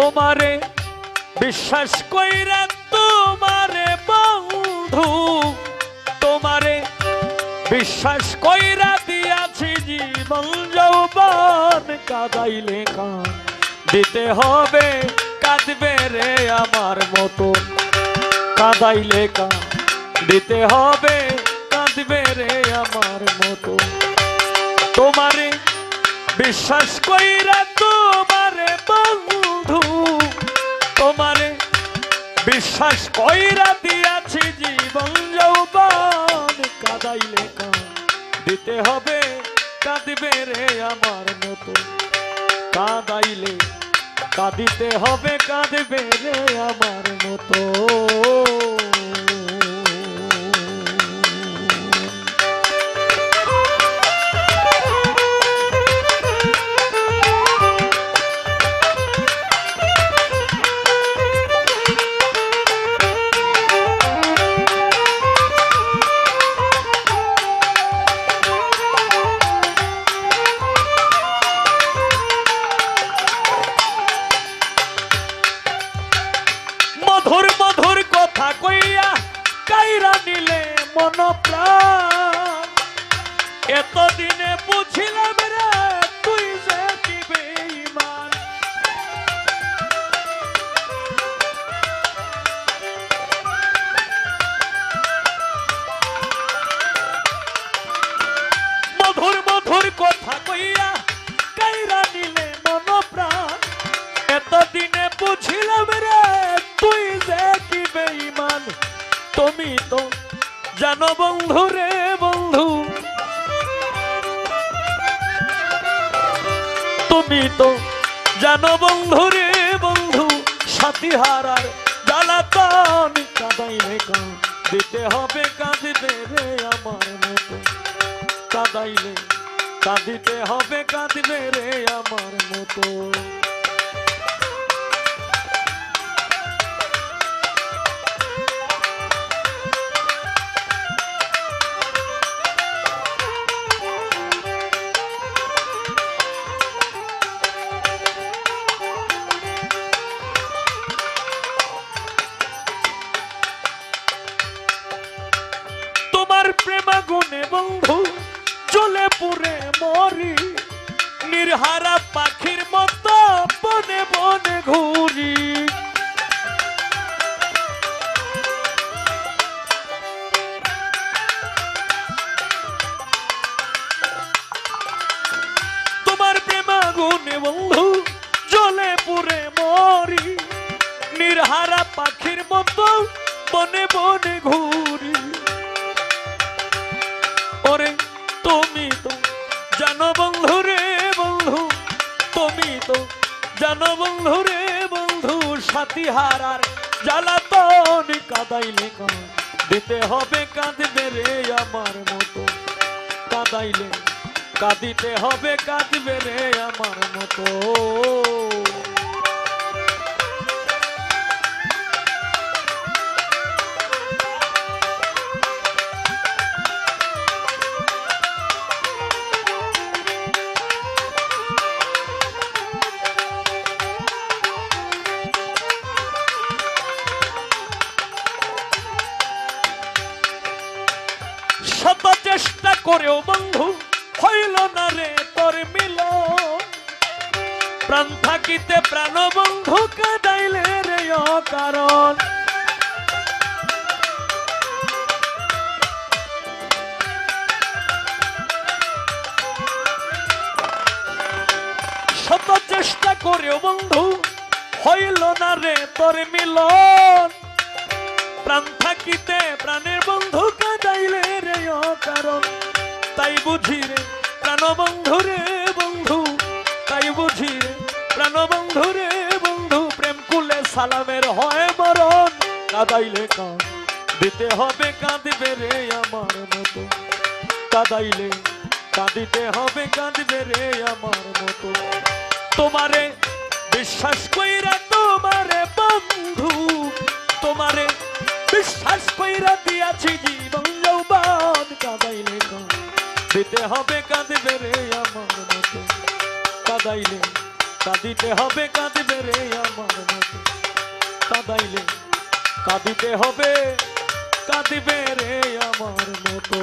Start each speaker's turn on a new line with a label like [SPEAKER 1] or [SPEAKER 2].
[SPEAKER 1] তোমারে বিশ্বাস কইরা তোমারে বন্ধু, তোমারে বিশ্বাস কইরা দিয়াছি জীবন যৌবন কাদাইলে কান দিতে হবে, কাঁদবে রে আমার মতো। কাদাইলে কান দিতে হবে, কাঁদবে রে আমার মতো। তোমারে বিশ্বাস কইরা তোমারে বিশ্বাস কইরা দিয়াছি জীবন যৌবন, কাদাইলে দিতে হবে, কাঁদবে রে আমার মতো। কাদাইলে, কাঁদিতে হবে, কাঁদবে রে আমার মধুর মধুর কথা কইয়া কাইরা নিলে মন প্রাণ। এতদিনে বুঝিলাম রে, তুই যে কি বেঈমান। মধুর মধুর কথা কইয়া কাইরা নিলে মন প্রাণ। এতদিনে বুঝিলাম রে তুমি তো জানো বন্ধু রে বন্ধু। তুমি তো জানো বন্ধু রে বন্ধু সাথী হারার জ্বালাতন কাদাইলে কান দিতে হবে, কাঁদবে রে আমার মতো। কাদাইলে, কাঁদিতে হবে, কাঁদবে রে আমার মতো। প্রেমাগুনে বন্ধু চলে পুরে মরি। নির্হারা পাখির মতো বনে বনে ঘুরি। তোমার প্রেমাগুনে বন্ধু জলে পুরে মরি। নির্হারা পাখির মতো বনে বনে ঘুরি। বন্ধু রে বন্ধু সাথী হারার জ্বালাতন লেখা। দিতে হবে কাঁদবে রে আমার মতো। কাদাইলে কাঁদিতে হবে, কাঁদবে রে আমার মতো। করেও বন্ধু, হইল না রে তোর মিল প্রাণ থাকিতে প্রাণ বন্ধু কাদাইলে রে কারণ শত চেষ্টা করেও বন্ধু, হইল না রে তোর প্রাণ থাকিতে প্রাণের বন্ধু কাদাইলে রে কারণ তাই বুঝি রে প্রাণ বন্ধু রে বন্ধু। তাই বুঝি রে প্রাণ বন্ধু রে বন্ধু। প্রেম কুলে সালামের হয় মরণ কাদাইলে কান দিতে হবে, কাঁদবে রে আমার মতো। কাদাইলে, কাঁদিতে হবে, কাঁদবে রে আমার মতো। তোমারে বিশ্বাস কইরা তোমারে বন্ধু। তোমারে বিশ্বাস কইরা দিয়াছি জীবন যৌবন। কাদাইলে কান দিতে হবে, কাঁদবে রে আমার মতো। কাদাইলে, কাঁদিতে হবে, কাঁদবে রে আমার মতো। কাদাইলে, কাঁদিতে হবে, কাঁদবে রে আমার মতো।